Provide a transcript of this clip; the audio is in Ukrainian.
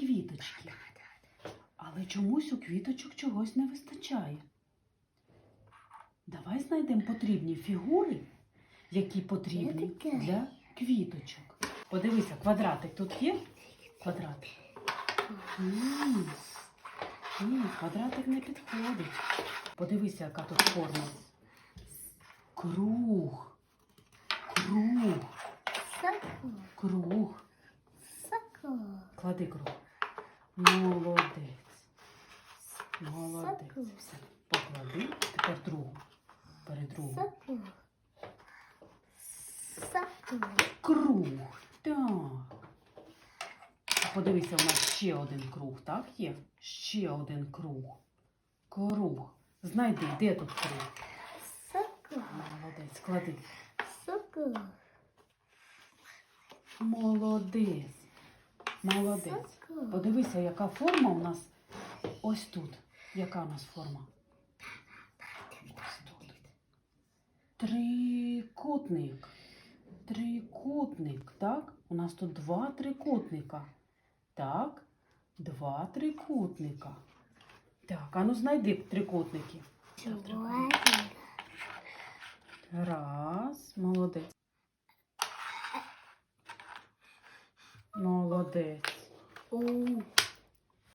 квіточки. Але чомусь у квіточок чогось не вистачає. Давай знайдемо потрібні фігури, які потрібні для квіточок. Подивися, квадратик тут є? Квадратик. Ні, ні, квадратик не підходить. Подивися, яка тут форма. Круг. Круг. Круг. Клади круг. Молодець. Молодець. Все. Поклади. Тепер другу. Перед другу. Круг. Так. Подивися, у нас ще один круг, так є? Ще один круг. Круг. Знайди, де тут круг? Молодець. Клади. Молодець. Молодець. Подивися, яка форма у нас ось тут. Яка у нас форма? Ось тут. Трикутник. Трикутник, так? У нас тут два трикутника. Так, два трикутника. Так, а ну знайди трикутники. Раз, молодець. Молодець. О.